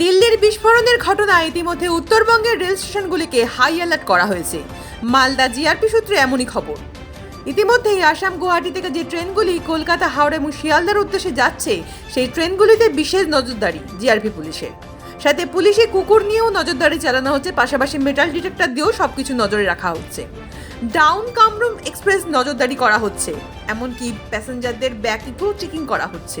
দিল্লির বিস্ফোরণের ঘটনায় ইতিমধ্যে উত্তরবঙ্গের রেল স্টেশনগুলিকে হাই অ্যালার্ট করা হয়েছে। মালদা জিআরপি সূত্রে এমনই খবর। ইতিমধ্যেই আসাম গুয়াহাটি থেকে যে ট্রেনগুলি কলকাতা, হাওড়া এবং শিয়ালদার উদ্দেশ্যে যাচ্ছে, সেই ট্রেনগুলিতে বিশেষ নজরদারি জিআরপি পুলিশের। সাথে পুলিশে কুকুর নিয়েও নজরদারি চালানো হচ্ছে, পাশাপাশি মেটাল ডিটেক্টর দিয়েও সবকিছু নজরে রাখা হচ্ছে। ডাউন কামরুম এক্সপ্রেস নজরদারি করা হচ্ছে, এমনকি প্যাসেঞ্জারদের ব্যাগকেও চেকিং করা হচ্ছে।